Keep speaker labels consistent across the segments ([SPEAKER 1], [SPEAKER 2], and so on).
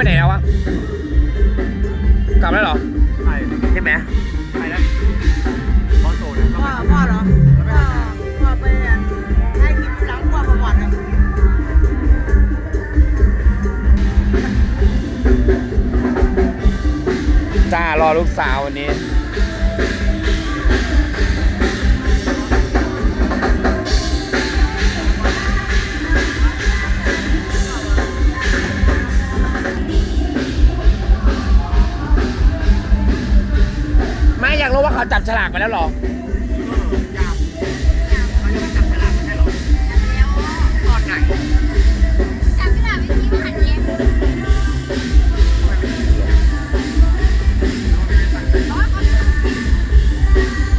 [SPEAKER 1] ไปไหนแล้ววะ กลับแล้วเหรอ
[SPEAKER 2] ใช่
[SPEAKER 1] ใช่ไหม
[SPEAKER 2] ไปแล้วพอโตเนี่ยก็
[SPEAKER 3] พ่อพ่อเหรอพ่อพ่อไปอะให้คลิปหลังพ่อประวัติอะ
[SPEAKER 1] จ้ารอลูกสาววันนี้ เขาจับฉลากไปแล้วเหรอ
[SPEAKER 2] ยามเขายังไม่จับฉลากไม่ใช่เหรอตอนไหน
[SPEAKER 4] จับกระดาษวิธีมาหันเย็บอ๋อก็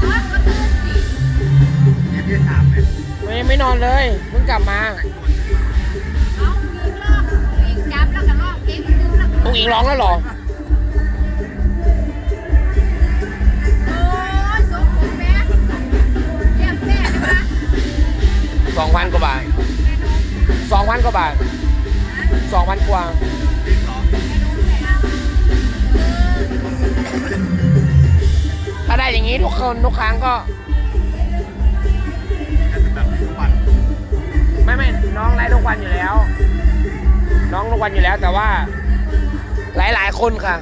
[SPEAKER 4] อ๋อก็ตื่นสิ
[SPEAKER 2] ยี่สิบสามเนี่ย
[SPEAKER 1] ไม่ไม่นอนเลยเพิ่งกลับมา
[SPEAKER 4] เอาอีกรอบอีกจับแล้วก็ลอกเก็บดูแล้วก็
[SPEAKER 1] อุ้งอิงร้องแล้วเหรอ
[SPEAKER 4] ส
[SPEAKER 1] องพันกว่าบาท
[SPEAKER 4] แม่นม
[SPEAKER 1] สองพันกว่าบาทสองพันกว่า
[SPEAKER 2] จริงเหรอ
[SPEAKER 4] แม่นมแม่เอา
[SPEAKER 1] ถ้าได้อย่างนี้ทุกคนทุกครั้งก็
[SPEAKER 2] จะเป็นแบบทุกวัน
[SPEAKER 1] ไม่ไม่น้องไลฟ์ทุกวันอยู่แล้ว น้องทุกวันอยู่แล้วแต่ว่า หลายหลายๆคนค่ะ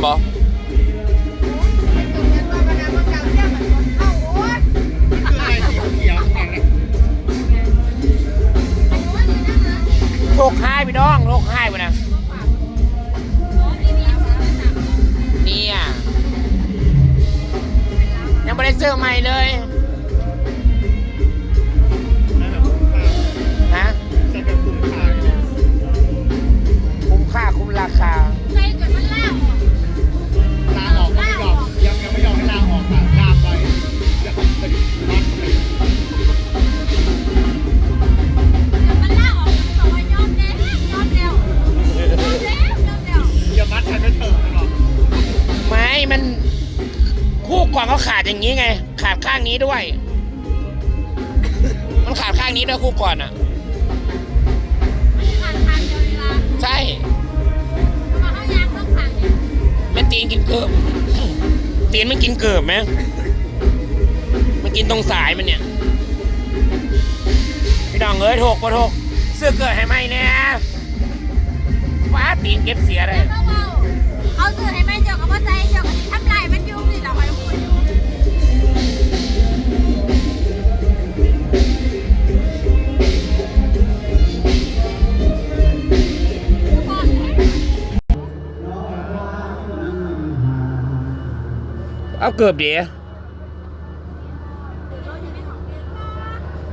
[SPEAKER 4] เมื่อเกิด
[SPEAKER 1] ฉันบอก
[SPEAKER 2] คืออะไรสีเขียวๆข้างในเนี่ย
[SPEAKER 1] โชคให้พี่น้องโชคให้ไปนะเนี่ยยังไม่ได้เสื้อใหม่เลย
[SPEAKER 2] ดอย่า
[SPEAKER 1] งนี้ไง ขาดข้างนี้ด้วย มันขาดข้างนี้ด้วยคู่ก่อนอะใช่มันตีนกินเกิบตีนมันกินเกิบไหมมันกินตรงสายมันเนี่ย พี่น้องเอ้ยถกปะถกเสื้อเกิดให้ไหมเนี่ยว้าตีนเก็บเสียเลย
[SPEAKER 4] เอาเกือ
[SPEAKER 1] บดี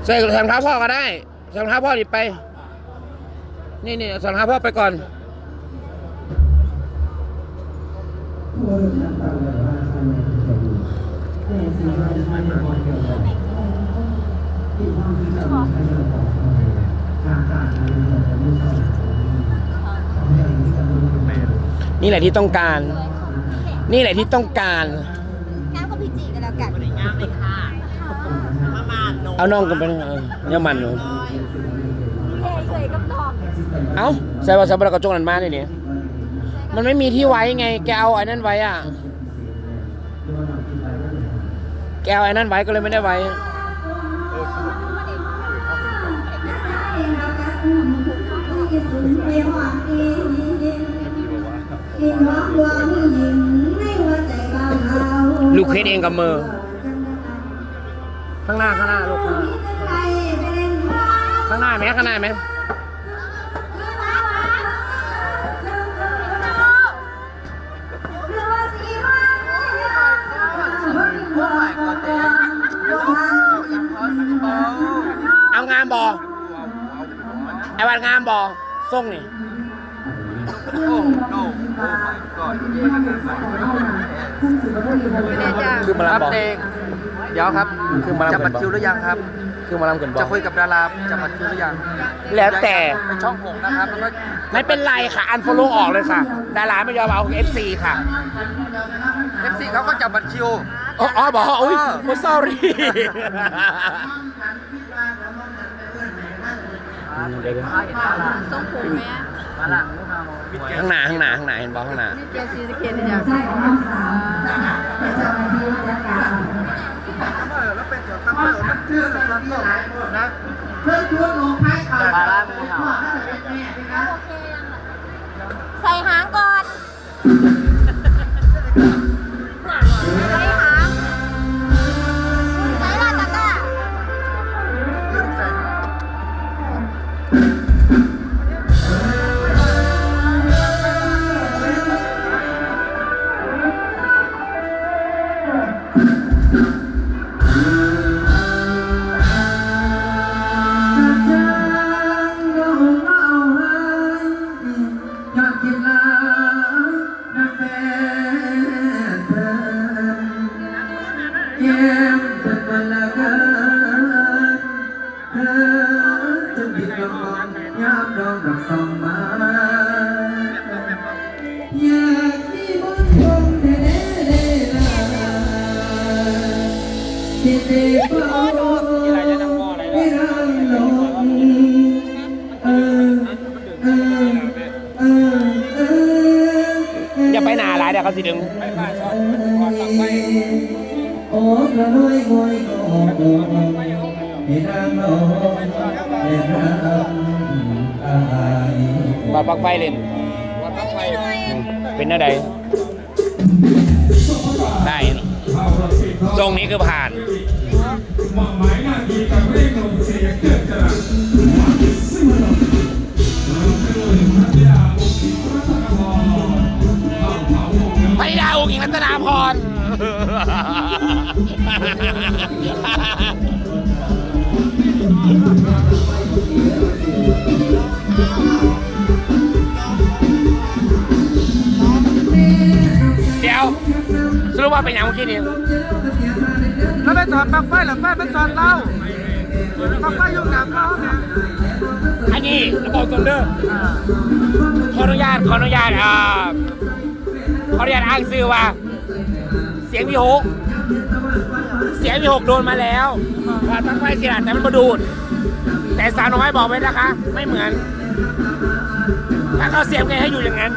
[SPEAKER 1] ใส่รองเท้าพ่อก็ได้ส่รองเท้าพ่อดิไป นี่นี่ใส่รองเท้าพ่อไปก่อนนี่แหละที่ต้องการ นี่แหละที่ต้องการ
[SPEAKER 4] น้ำก็พิจิกันแล้วกัน
[SPEAKER 3] งามเลยค่ะมามาโน
[SPEAKER 1] เอาน้องกันไปนะเออเนี่ยมันหนู
[SPEAKER 4] เท่เลยกับดอก
[SPEAKER 1] เอ้าใส่ว่าใส่บรากระจงนันมาเนี่ยนี่มันไม่มีที่ไว้ไง แกเอาไอ้นั่นไว้อะ แกเอาไอ้นั่นไว้ก็เลยไม่ได้ไว้
[SPEAKER 5] กินหอมรวมหญิงในหัวใจเบา
[SPEAKER 1] ลูกเคสเองกับมือ ข้างหน้าข้างหน้าลูกข้างหน้าข้างหน้าไหมข้างหน้าไหมเอางามบอไอ้วันงามบอส่งนี่ คือมาลำบอ
[SPEAKER 5] เดี๋ยวครับ
[SPEAKER 1] คือมาลำ
[SPEAKER 5] จับบัตรคิวหรือยังครับ
[SPEAKER 1] คือมาลำกันบอ
[SPEAKER 5] จะคุยกับดาราจับบัตรคิวหรือยัง
[SPEAKER 1] แล้วแต่
[SPEAKER 5] ไปช่องหกนะครับแล้วก็
[SPEAKER 1] ไม่เป็นไรค่ะ อันฟอลโล่ออกเลยค่ะ ดาราไม่ยอมเอา FC ค่ะ
[SPEAKER 5] เอฟซีเขาก็จับบัตรคิว
[SPEAKER 1] อ๋ออ๋อบอกว่าอุ้ย
[SPEAKER 5] เออ
[SPEAKER 1] โอ้ sorry เดี๋ยว
[SPEAKER 3] ทรงผมแม่
[SPEAKER 1] ข้างหน้าข้างหน้าข้างหน้าเห็นบอกข้างหน้า
[SPEAKER 3] นี่เจสีสะเคนเนี่ย
[SPEAKER 5] แล้วเป็นเกี่ยวกันเรื่องมันชื่อนะ
[SPEAKER 4] ใส่หางก่อน
[SPEAKER 6] เธอจนผิดลงมองยามดองดอกส่องมาอยากที่บุญคงเด้เด้ลาที่เสียเฝ้าไม่รังลงเออเออ เออเออ
[SPEAKER 1] อย่าปั
[SPEAKER 6] ก
[SPEAKER 1] ไฟเล่นเป็นอะไรได้เนอะทรงนี้คือผ่านพระธิดาองค์หญิงรัตนาพร เดี๋ยวสรุปว่าเป็นอย่างเมื่อกี้นี้
[SPEAKER 5] แล้วไปสอนปักไฟหรือไฟไปสอนเราปักไฟยุ่งหนักเขาเนี่ย
[SPEAKER 1] อันนี้ระบบตรงเด้อขออนุญาตขออนุญาตอ่าขออนุญาตอ้างชื่อว่า เสียงมีหกเสียงมีหกโดนมาแล้วพอตั้งไฟเสียแต่มันมาดูด แต่สาวน้อยบอกไว้นะคะ ไม่เหมือน ถ้าเขาเสียบไงให้อยู่อย่างนั้น